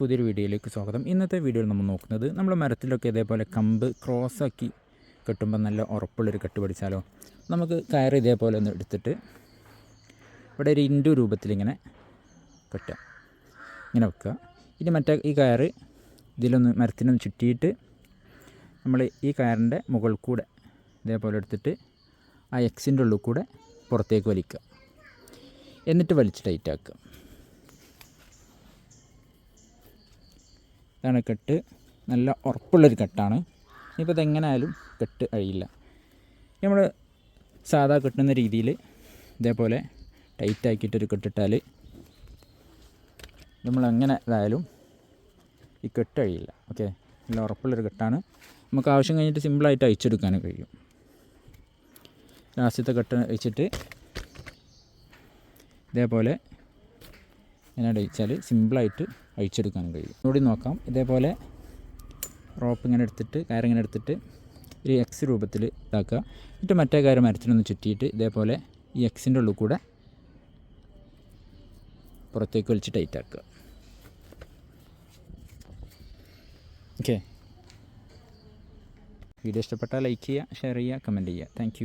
പുതിയൊരു വീഡിയോയിലേക്ക് സ്വാഗതം. ഇന്നത്തെ വീഡിയോയിൽ നമ്മൾ നോക്കുന്നത് നമ്മൾ മരത്തിലൊക്കെ ഇതേപോലെ കമ്പ് ക്രോസാക്കി കെട്ടുമ്പോൾ നല്ല ഉറപ്പുള്ളൊരു കെട്ട് പിടിച്ചാലോ? നമുക്ക് കയർ ഇതേപോലെ ഒന്ന് എടുത്തിട്ട് ഇവിടെ ഒരു ഇൻഡു രൂപത്തിലിങ്ങനെ കെട്ടുക ഇങ്ങനെ വെക്കുക. ഇനി മറ്റേ ഈ കയർ ഇതിലൊന്ന് മരത്തിനൊന്ന് ചുറ്റിയിട്ട് നമ്മൾ ഈ കയറിന്റെ മുകളിൽ കൂടെ ഇതേപോലെ എടുത്തിട്ട് ആ എക്സിന്റെ ഉള്ളിൽ കൂടെ പുറത്തേക്ക് വലിക്കുക. എന്നിട്ട് വലിച്ച് ടൈറ്റ് ഇതാണ് കെട്ട്. നല്ല ഉറപ്പുള്ളൊരു കെട്ടാണ്. ഇനിയിപ്പോൾ ഇതെങ്ങനെയായാലും കെട്ട് അഴിയില്ല നമ്മൾ സാധാ കെട്ടുന്ന രീതിയിൽ ഇതേപോലെ ടൈറ്റ് ആക്കിയിട്ടൊരു കെട്ടിട്ടാൽ നമ്മൾ എങ്ങനെ ഇതായാലും ഈ കെട്ട് അഴിയില്ല ഓക്കെ നല്ല ഉറപ്പുള്ളൊരു കെട്ടാണ്. നമുക്ക് ആവശ്യം കഴിഞ്ഞിട്ട് സിമ്പിളായിട്ട് അഴിച്ചെടുക്കാനും കഴിയും. ലാസ്റ്റത്തെ കെട്ട് അഴിച്ചിട്ട് ഇതേപോലെ ഇങ്ങനെ അടിച്ചാൽ സിമ്പിളായിട്ട് അഴിച്ചെടുക്കാനും കഴിയും. കൂടി നോക്കാം. ഇതേപോലെ റോപ്പ് ഇങ്ങനെ എടുത്തിട്ട് കയറിങ്ങനെ എടുത്തിട്ട് ഒരു എക്സ് രൂപത്തിൽ ഇതാക്കുക. എന്നിട്ട് മറ്റേ കയറ് മരത്തിനൊന്ന് ചുറ്റിയിട്ട് ഇതേപോലെ ഈ എക്സിന്റെ ഉള്ളിൽ കൂടെ പുറത്തേക്ക് വലിച്ച് ടൈറ്റ് ആക്കുക. ഓക്കെ വീഡിയോ ഇഷ്ടപ്പെട്ടാൽ ലൈക്ക് ചെയ്യുക ഷെയർ ചെയ്യുക കമന്റ് ചെയ്യുക. താങ്ക്